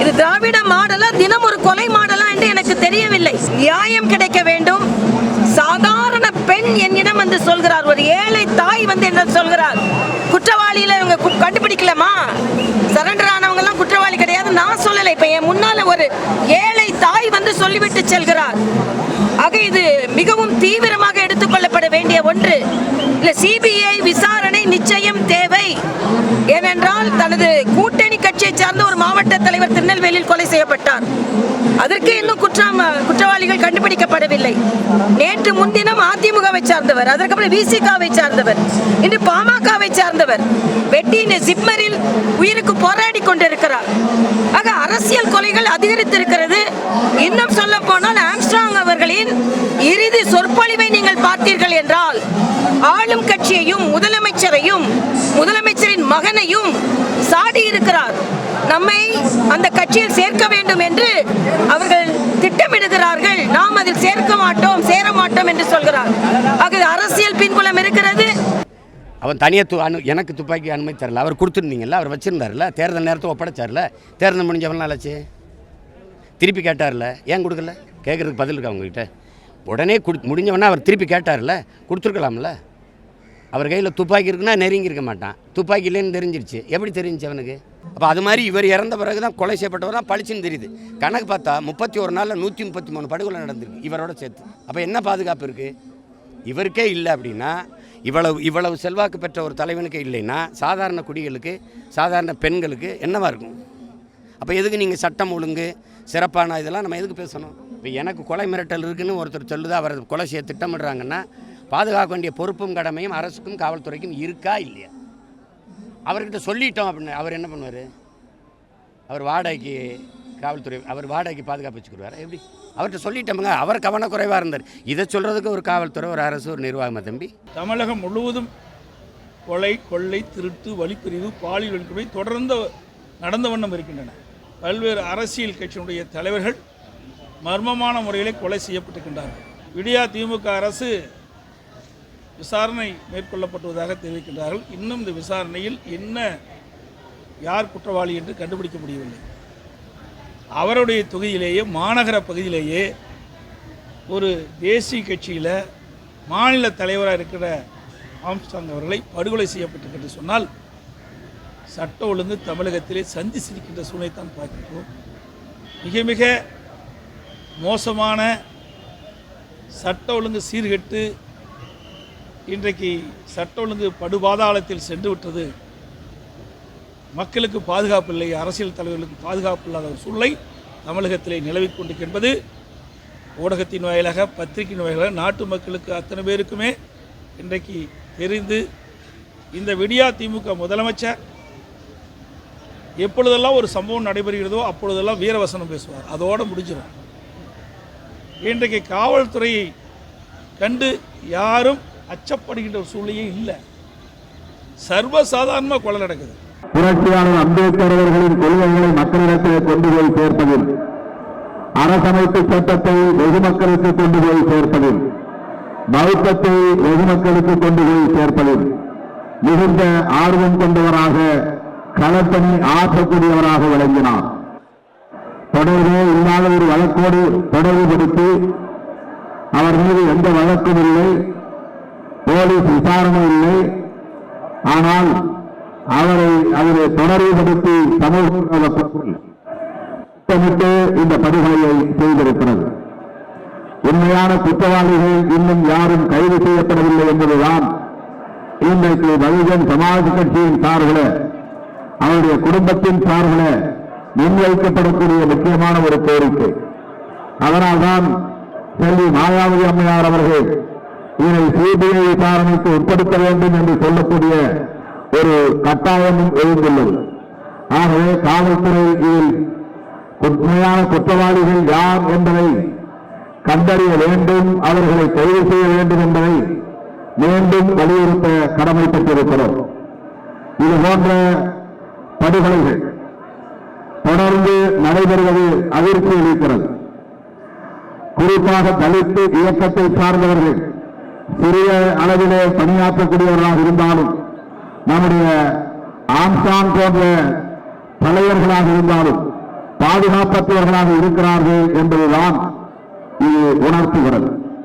இது திராவிட மாடலா தினம் ஒரு கொலை மாடலா என்று எனக்கு தெரியவில்லை. நியாயம் கிடைக்க வேண்டும். சாதாரண பெண் என்னிடம் வந்து சொல்கிறார். ஒரு ஏழை தாய் வந்து என்ன சொல்கிறார். குற்றவாளியில இவங்க கண்டுபிடிக்கலாமா? சரண்டர் ஆனவங்க எல்லாம் குற்றவாளி கிடையாது. நான் சொல்லலை. இப்ப என் முன்னால ஒரு ஏழை தாய் வந்து சொல்லிவிட்டு செல்கிறார். ஆக இது மிகவும் தீவிரமாக எடுத்துக்கொள்ளப்பட வேண்டிய ஒன்று. இல்ல சிபிஐ விசாரணை நிச்சயம் தேவை. ஏனென்றால் தனது கூட்டு செய்யப்பட்டார் அதற்கு இன்னும் குற்றம் குற்றவாளிகள் கண்டுபிடிக்கப்படவில்லை. நேற்று முன்தினம் அதிமுகவை சார்ந்தவர் அதற்கப்புறம் விசிகாவை சார்ந்தவர் இன்று பாமகவை சார்ந்தவர் வெட்டின ஜிப்மரில் உயிருக்கு போராடி கொண்டிருக்கிறார். ஆக அரசியல் கொலைகள் அதிகரித்திருக்கிறது. இன்னும் சொல்ல போனால் ஆம்ஸ்ட்ராங் அவர்களின் இறுதி சொற்பொழிவை நீங்கள் பார்த்தீர்கள் என்றால் ஆளும் கட்சியையும் முதலமைச்சரையும் முதலமைச்சரின் மகனையும் சாடி இருக்கிறார் நம்மை அந்த கட்சியில் சேர்க்க வேண்டும் என்று அவர்கள் திட்டமிடுகிறார்கள். நாம் அதில் சேர்க்க மாட்டோம் சேர மாட்டோம் என்று சொல்கிறார். ஆக அரசியல் பின்புலம் இருக்கிறது. அவன் தனியாக து அனு எனக்கு துப்பாக்கி அனுமதி தரல. அவர் கொடுத்துருந்தீங்கல்ல அவர் வச்சுருந்தார்ல தேர்தல் நேரத்தை ஒப்படைச்சார்ல தேர்தல் முடிஞ்சவன் ஆச்சு திருப்பி கேட்டார்ல ஏன் கொடுக்கல? கேட்குறதுக்கு பதில் இருக்கா அவங்ககிட்ட உடனே கொடு முடிஞ்சவொடனே அவர் திருப்பி கேட்டார்ல கொடுத்துருக்கலாம்ல. அவர் கையில் துப்பாக்கி இருக்குன்னா நெருங்கி இருக்க மாட்டான். துப்பாக்கி இல்லைன்னு தெரிஞ்சிருச்சு. எப்படி தெரிஞ்சுச்சு அவனுக்கு? அப்போ அது மாதிரி இவர் இறந்த பிறகு தான் கொலை செய்யப்பட்டவர் தான் பளிச்சுன்னு தெரியுது. கணக்கு பார்த்தா முப்பத்தி ஒரு நாளில் நூற்றி முப்பத்தி மூணு படுகொலை நடந்திருக்கு இவரோட சேர்த்து. அப்போ என்ன பாதுகாப்பு இருக்குது இவருக்கே இல்லை அப்படின்னா இவ்வளவு இவ்வளவு செல்வாக்கு பெற்ற ஒரு தலைவனுக்கு இல்லைன்னா சாதாரண குடிகளுக்கு சாதாரண பெண்களுக்கு என்னவாக இருக்கும்? அப்போ எதுக்கு நீங்கள் சட்டம் ஒழுங்கு சிறப்பான இதெல்லாம் நம்ம எதுக்கு பேசணும்? இப்போ எனக்கு கொலை மிரட்டல் இருக்குன்னு ஒருத்தர் சொல்லுது அவர் கொலை செய்ய திட்டமிடுறாங்கன்னா பாதுகாக்க வேண்டிய பொறுப்பும் கடமையும் அரசுக்கும் காவல்துறைக்கும் இருக்கா இல்லையா? அவர்கிட்ட சொல்லிட்டோம் அப்படின்னு. அவர் என்ன பண்ணுவார்? அவர் வாடகைக்கு காவல்துறை அவர் வாடகைக்கு பாதுகாப்பு வச்சுக்கிடுவார். எப்படி? அவர்கிட்ட சொல்லிட்டோமுங்க. அவர் கவனக்குறைவாக இருந்தார். இதை சொல்கிறதுக்கு ஒரு காவல்துறை ஒரு அரசு ஒரு நிர்வாகமாக தம்பி? தமிழகம் முழுவதும் கொலை கொள்ளை திருட்டு வழிப்பிரிவு பாலியல் வன்கொடுமை தொடர்ந்து நடந்த வண்ணம் இருக்கின்றன. பல்வேறு அரசியல் கட்சியினுடைய தலைவர்கள் மர்மமான முறையிலே கொலை செய்யப்பட்டிருக்கின்றார்கள். விடியா திமுக அரசு விசாரணை மேற்கொள்ளப்பட்டுவதாக தெரிவிக்கின்றார்கள். இன்னும் இந்த விசாரணையில் என்ன யார் குற்றவாளி என்று கண்டுபிடிக்க முடியவில்லை. அவருடைய தொகுதியிலேயே மாநகர பகுதியிலேயே ஒரு தேசிய கட்சியில் மாநில தலைவராக இருக்கிற ஆம்ஸ்டாங் அவர்களை படுகொலை செய்யப்பட்டிருக்கிறது சொன்னால் சட்ட ஒழுங்கு தமிழகத்திலே சந்தி சிரிக்கின்ற சூழ்நிலை தான் பார்க்கிறோம் மிக மிக மோசமான சட்ட ஒழுங்கு சீர்கெட்டு இன்றைக்கு சட்ட ஒழுங்கு படுபாதாளத்தில் சென்று விட்டது. மக்களுக்கு பாதுகாப்பு இல்லை அரசியல் தலைவர்களுக்கு பாதுகாப்பு இல்லாத ஒரு சூழ்நிலை தமிழகத்திலே நிலவிக் கொண்டிருக்கின்றது. ஊடகத்தின் வாயிலாக பத்திரிகையின் வாயிலாக நாட்டு மக்களுக்கு அத்தனை பேருக்குமே இன்றைக்கு தெரிந்து இந்த விடியா திமுக முதலமைச்சர் எப்பொழுதெல்லாம் ஒரு சம்பவம் நடைபெறுகிறதோ அப்பொழுதெல்லாம் வீரவசனம் பேசுவார். அதோடு முடிஞ்சிடும் இன்றைக்கு காவல்துறையை கண்டு யாரும் அச்சப்படுகின்ற ஒரு சூழ்நிலையே இல்லை. சர்வசாதாரணமாக கொலை நடக்குது. புரட்சியாளர் அம்பேத்கர் அவர்களின் கொள்கைகளை மக்களிடத்தில் கொண்டு போய் சேர்ப்பதில் அரசமைப்பு சட்டத்தை வெகுமக்களுக்கு கொண்டு போய் சேர்ப்பதில் பௌத்தத்தை வெகுமக்களுக்கு கொண்டு போய் சேர்ப்பதில் மிகுந்த ஆர்வம் கொண்டவராக களப்பணி ஆற்றக்கூடியவராக விளங்கினார். தொடர்பே இல்லாத ஒரு வழக்கோடு தொடர்புபடுத்தி அவர் மீது எந்த வழக்கும் இல்லை. போலீஸ் விசாரணை இல்லை. ஆனால் அவரை அவரை தொடர்புபடுத்தி சமூக திட்டமிட்டு இந்த படுகொலையை செய்திருக்கிறது. உண்மையான குற்றவாளிகள் இன்னும் யாரும் கைது செய்யப்படவில்லை என்பதுதான் இன்றைக்கு பகுஜன் சமாஜ் கட்சியின் சார்பில் அவருடைய குடும்பத்தின் சார்பில் முன்வைக்கப்படக்கூடிய முக்கியமான ஒரு கோரிக்கை. அதனால்தான் செல்வி மாயாவதி அம்மையார் அவர்கள் இதனை சிபிஐ விசாரணைக்கு உட்படுத்த வேண்டும் என்று சொல்லக்கூடிய ஒரு கட்டாயமும் எழுந்துள்ளது. ஆகவே காவல்துறை இதில் உண்மையான குற்றவாளிகள் யார் என்பதை கண்டறிய வேண்டும் அவர்களை கைது செய்ய வேண்டும் என்பதை மீண்டும் வலியுறுத்த கடமைப்பட்டிருக்கிறோம். இது போன்ற படுகொலைகள் தொடர்ந்து நடைபெறுவது அதிர்ச்சி அளிக்கிறது குறிப்பாக தலித்து இயக்கத்தை சார்ந்தவர்கள் சிறிய அளவிலே பணியாற்றக்கூடியவர்களாக இருந்தாலும் நம்முடைய ஆம்சான் போன்ற தலைவர்களாக இருந்தாலும் பாதுகாப்பற்றவர்களாக இருக்கிறார்கள் என்பதுதான் இது உணர்த்துகிறது.